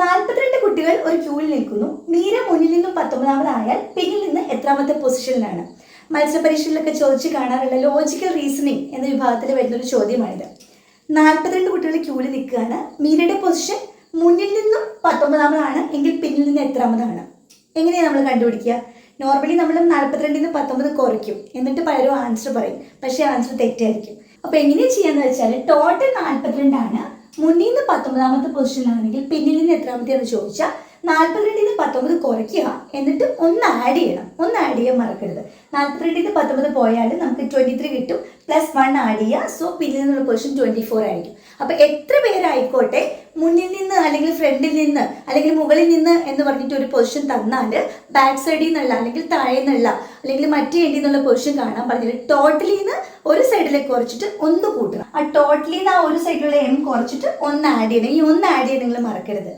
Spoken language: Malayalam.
നാൽപ്പത്തിരണ്ട് കുട്ടികൾ ഒരു ക്യൂവിൽ നിൽക്കുന്നു. മീര മുന്നിൽ നിന്നും പത്തൊമ്പതാമതായാൽ പിന്നിൽ നിന്ന് എത്രാമത്തെ പൊസിഷനിലാണ് മത്സ്യപരീക്ഷയിലൊക്കെ ചോദിച്ച് കാണാറുള്ള ലോജിക്കൽ റീസണിങ് എന്ന വിഭാഗത്തിൽ വരുന്നൊരു ചോദ്യമാണിത്. നാൽപ്പത്തിരണ്ട് കുട്ടികൾ ക്യൂവിൽ നിൽക്കുകയാണ്. മീരയുടെ പൊസിഷൻ മുന്നിൽ നിന്നും പത്തൊമ്പതാമതാണ് എങ്കിൽ പിന്നിൽ നിന്ന് എത്രാമതാണ്? എങ്ങനെയാണ് നമ്മൾ കണ്ടുപിടിക്കുക? നോർമലി നമ്മൾ നാൽപ്പത്തിരണ്ടിൽ നിന്ന് പത്തൊമ്പത് കുറയ്ക്കും. എന്നിട്ട് പലരും ആൻസർ പറയും. പക്ഷേ ആൻസർ തെറ്റായിരിക്കും. അപ്പോൾ എങ്ങനെയാണ് ചെയ്യാന്ന് വെച്ചാൽ ടോട്ടൽ നാൽപ്പത്തിരണ്ടാണ് മുന്നിൽ നിന്ന് പത്തൊമ്പതാമത്തെ പൊസിഷനിലാണെങ്കിൽ പിന്നിൽ നിന്ന് എത്രാമത്തെയാണെന്ന് ചോദിച്ചാൽ നാൽപ്പത്തിരണ്ടിൽ നിന്ന് പത്തൊമ്പത് കുറയ്ക്കുക. എന്നിട്ട് ഒന്ന് ആഡ് ചെയ്യണം. ഒന്ന് ആഡ് ചെയ്യാൻ മറക്കരുത്. നാൽപ്പത്തിരണ്ടിൽ നിന്ന് പത്തൊമ്പത് പോയാൽ നമുക്ക് ട്വന്റി ത്രീ കിട്ടും. പ്ലസ് വൺ ആഡ് ചെയ്യുക. സോ പിന്നിൽ നിന്നുള്ള പൊസിഷൻ ട്വന്റി ഫോർ ആയിരിക്കും. അപ്പോൾ എത്ര പേരായിക്കോട്ടെ? മുന്നിൽ നിന്ന് അല്ലെങ്കിൽ ഫ്രണ്ടിൽ നിന്ന് അല്ലെങ്കിൽ മുകളിൽ നിന്ന് എന്ന് പറഞ്ഞിട്ട് ഒരു പൊസിഷൻ തന്നാൽ ബാക്ക് സൈഡിൽ നിന്നുള്ള അല്ലെങ്കിൽ താഴെ നിന്നുള്ള അല്ലെങ്കിൽ മറ്റേ എൻഡിൽ നിന്നുള്ള പൊസിഷൻ കാണാൻ പറഞ്ഞിട്ട് ടോട്ടലിൽ നിന്ന് ഒരു സൈഡിലേക്ക് കുറച്ചിട്ട് ഒന്ന് കൂട്ടുക. ആ ടോട്ടലിൽ നിന്ന് ആ ഒരു സൈഡിലുള്ള എം കുറച്ചിട്ട് ഒന്ന് ആഡ് ചെയ്യണം ഈ ഒന്ന് ആഡ് ചെയ്യാൻ നിങ്ങൾ മറക്കരുത്.